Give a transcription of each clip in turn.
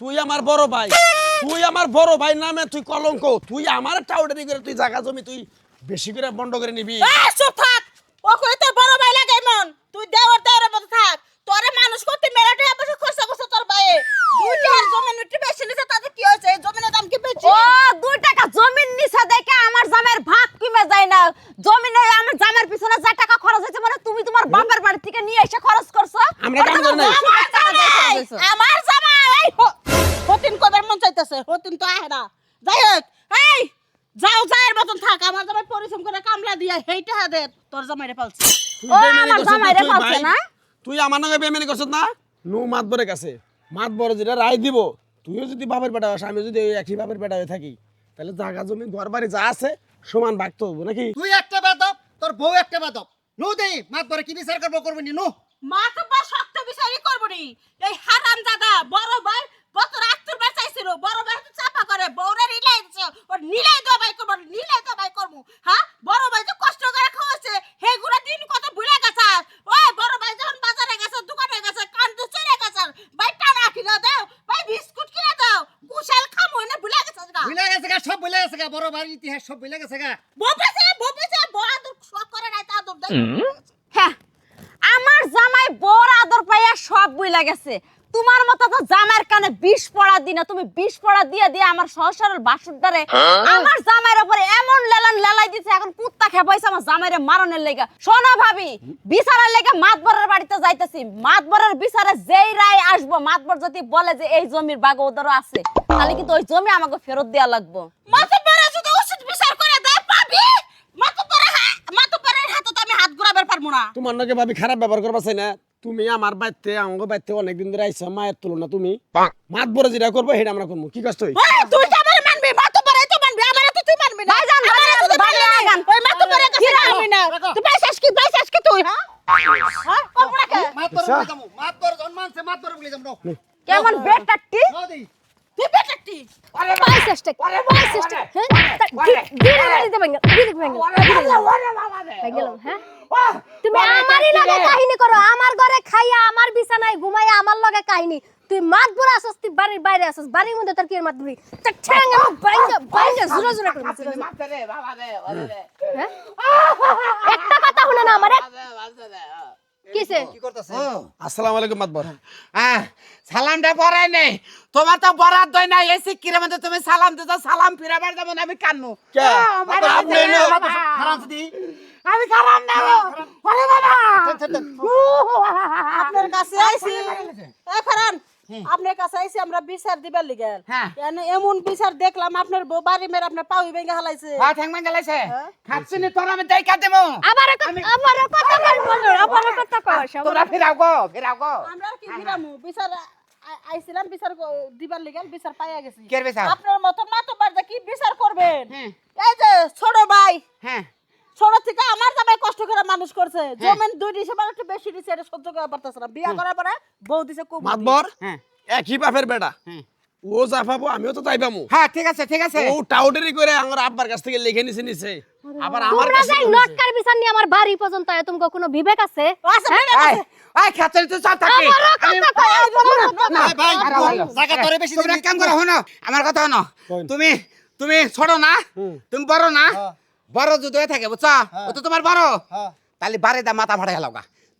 তুই আমার বড় ভাই। তুই আমার বড় ভাই নামে তুই কলঙ্ক। তুই আমার টাউডারি করে তুই জায়গা জমি তুই বেশি করে বন্ধ করে নিবি। চুপ থাক। ও কই তোর বড় ভাই লাগে মন তুই দেওয়ার দেওয়ার মতো থাক। তোরে মানুষ করতে মেলাটা বসে খরচা করছে তোর ভাইয়ে। দুই টাকার জমি একটু বেশি নিছে তাতে কি হয়েছে? এই জমিনের দাম কি বেশি? ও দুই টাকা জমিন নিছে দেখে আমার জামের ভাত কমে যায় না। জমিনে আমার জামের পিছনে যা টাকা খরচ হয়েছে মানে তুমি তোমার বাপের বাড়ি থেকে নিয়ে এসে খরচ করছ? আমরা কাম করি নাই। আমার চাইতেছে হতিন তো আহে না। যাই হোক এই যাও যায়ের মতন থাক আমার জামাই পরিশ্রম করে কামলা দিয়া হেইটা দে তোর জামাইরে পালছে। ও, আমার জামাইরে ফালছে না? তুই আমার নাকি বেমেনি করছিস না? নু মাতবরের কাছে মাতবর যেটা রায় দিব তুইও যদি বাপের বেটা হস আমি যদি একই বাপের বেটা হয়ে থাকি। তাহলে জায়গা জমি ঘর বাড়ি যা আছে সমান ভাগতে হব নাকি? তুই একটা বেদব তোর বউ একটা বেদব। নো দেই মাত ধরে কি বিচার করব করবি নি? নো। মা তো বা শক্ত বিচারই করব নি। এই হারাম দাদা বড় ভাই বড় ভাই তো চাপা করে বউরে নিলাই দিছে। ওর নিলাই দেওয়া ভাই করব নিলাই দেওয়া ভাই করব। হ্যাঁ? বড় ভাই তো কষ্ট করে খাওয়াছে হেগুলো দিন কত ভুলে গেছে। ওই বড় ভাই যখন বাজারে গেছে দোকানে গেছে কান্দু চড়ে গেছে। ভাই টানা কিনা দাও ভাই বিস্কুট কিনা দাও। কুশাল খামো না ভুলে গেছে গা। ভুলে গেছে গা সব ভুলে গেছে গা বড় বাড়ির ইতিহাস সব ভুলে গেছে গা। বপেছে বপেছে বড় আদর শখ করে নাই তা আদর দেয়। হ্যাঁ আমার জামাই বড় আদর পাইয়া সব বইলা গেছে। তোমার মতো তো জামাইয়ের কানে বিষ পড়া দিনা তুমি বিষ পড়া দিয়ে দিয়ে আমার সংসারের বাসুরদারে আমার জামাইয়ের উপরে এমন লেলান লেলাই দিছে এখন কুত্তা খেপাইছে আমার জামাইরে মারনের লেগা। শোনো ভাবি বিচারের লেগে মাতবরের বাড়িতে যাইতেছি। মাতবরের বিচারে যেই রায় আসব মাতবর যদি বলে যে এই জমির বাগ ওদেরও আছে তাহলে কিন্তু ওই জমি আমাকে ফেরত দেওয়া লাগবো। মাথা পরে যদি উচিত বিচার করে দেয় পাবি মাথা পরে মাথা পরে হাতে তো আমি হাত ঘুরাবার পারব না। তোমার নাকি ভাবি খারাপ ব্যবহার করবা চাই না। তুমি আমার বাড়িতে আমাকে বাড়িতে অনেকদিন ধরে আইসা মায়ের তুলনা তুমি। মাত বড় যেটা করব সেটা আমরা করব। কি কষ্ট তুই তো আমার মানবি তো মানবি আমার তো তুই মানবি না। ভাইজান, কাছে? না। তুই কি তুই? হ্যাঁ? হ্যাঁ? মাত মাত বলে কেমন বেটাটি হ্যাঁ? হ্যাঁ? তুমি আমারই লগে কাহিনী করো আমার ঘরে খাইয়া আমার বিছানায় ঘুমাইয়া আমার লগে কাহিনী। তুই মাত বড় আসস তুই বাড়ির বাইরে আসস বাড়ির মধ্যে তোর কি আর মাত বড়ি? তোর ঠ্যাং আমি বাইঙ্গা বাইঙ্গা জুরা জুরা করে জুরা জুরা। হ্যাঁ? একটা কথা শুনে না আমার কিসে কি করতেছে? আসসালামু আলাইকুম মাতবর। সালামটা পড়াই নেই। তোমার তো বরাদ দই নাই এসি কিরে মধ্যে তুমি সালাম দিতে সালাম ফিরাবার যাব না আমি কান্নু। কে? আপনি না- বাবা। খারাপ দি আমি খারাপ না। গো। ওরে বাবা আপনার কাছে আইছি। এ ফারান আপনার কাছে আইছি আমরা বিচার দিবার লিগে। হ্যাঁ। এমন বিচার দেখলাম আপনার বউ বাড়ি মেরে আপনার পাউই ভেঙে হালাইছে। হ্যাঁ ঠ্যাং ম্যাং গেলাইছে খাচ্ছি নি তোর আমি দেখা দেবো। আবার আবার কথা বল আবার কথা কও তোমরা ফিরাও গো ফিরাও গো। আমরা কি ফিরামু? বিচার আইছিলাম বিচার দিবার লিগে বিচার পাইয়া গেছি। কে বিচার? আপনার মত মাতবার যে কি বিচার করবেন? হ্যাঁ। এই যে ছোট ভাই। হ্যাঁ। ছোট থেকে আমার জামাই কষ্ট করে মানুষ করছে। জমিন দুই দিছে মানে একটু বেশি দিছে এটা সহ্য করা পারতেছে না। বিয়া করার পরে বউ দিছে খুব মাতবর হ্যাঁ। একই বাপের বেটা। হ্যাঁ। ও যা পাবো আমিও তো তাই পাবো হ্যাঁ ঠিক আছে ঠিক আছে। ও টাউডারি করে আমার আব্বার কাছ থেকে লিখে নিছে নিছে। আবার আমার কাছে বিচার নিয়ে আমার বাড়ি পর্যন্ত আয় তুমি কোনো বিবেক আছে? বিবেক আছে। এই খাচ্ছি তো চল থাকি। না, ভাই। জায়গা তোরে বেশি তোমরা কাম করো শোনো আমার কথা কোন? তুমি তুমি ছোট না তুমি বড় না। হ্যাঁ। বড় যদি হয়ে থাকে বুঝছ? ও তো তোমার বড় হ্যাঁ। তাহলে বাড়ি দা মাথা ফাটাই গেল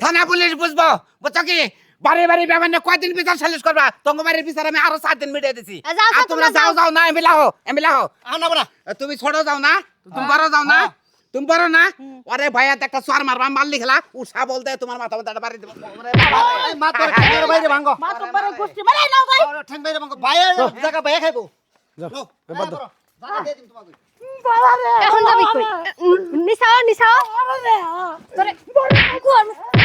থানা পুলিশ বুঝব বুঝছ কি? বাড়ি বাড়ি ব্যাপার নিয়ে কয়দিন বিচার সালিশ করবা? তোমার বাড়ির বিচার আমি আরও সাত দিন মিটিয়ে দিছি। তোমরা যাও যাও। না এমিলা হো এমিলা হো তুমি ছোট যাও না তুমি বড় যাও না তুমি বড় না। আরে ভাইয়া একটা সোয়ার মারবা মারলি খেলা উষা বলতে তোমার মাথা মধ্যে বাড়ি দেবো। ঠ্যাঙ্গের বাইরে গোষ্ঠী নাও ভাই। ঠ্যাং বাইরে ভাঙ্গো। বাইরে জায়গা বাইরে খাইবো। যাও, নো, দাও। জায়গা দিয়ে দিম তোমাকে। এখন যাবি কই? নিসাও নিসাও তোরে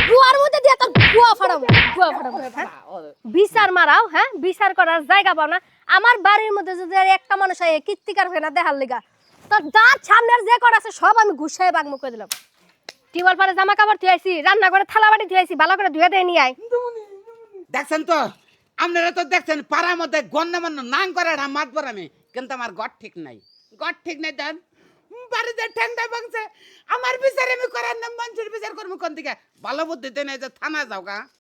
গুয়ার মধ্যে দিয়া তোর গুয়া ফাড়াবো গুয়া ফাড়াবো হ্যাঁ? বিচার মারাও হ্যাঁ? বিচার করার জায়গা পাও না। আমার বাড়ির মধ্যে যদি একটা মানুষ আয় কীর্তিকার হয় না দেখার লিগা তোর দাঁত সামনের যে কর আছে সব আমি গুছাই বাগমু করে দিলাম। টিউবওয়েল পারে জামা কাপড় ধুয়াইছি রান্না করে থালা বাটি ধুয়াইছি ভালো করে ধুয়ে দিয়ে নিয়ে আয়। দেখছেন তো? আপনারা তো দেখছেন পাড়ার মধ্যে গণ্যমান্য নাম করে একটা মাত আমি কিন্তু আমার গড ঠিক নাই। গড ঠিক নাই দেন। বাড়িতে ঠ্যাংটা ভাঙছে আমার বিচার আমি করার নাম মানুষের বিচার করব কোন দিকে? ভালো বুদ্ধি দেন যে থানা যাও গা।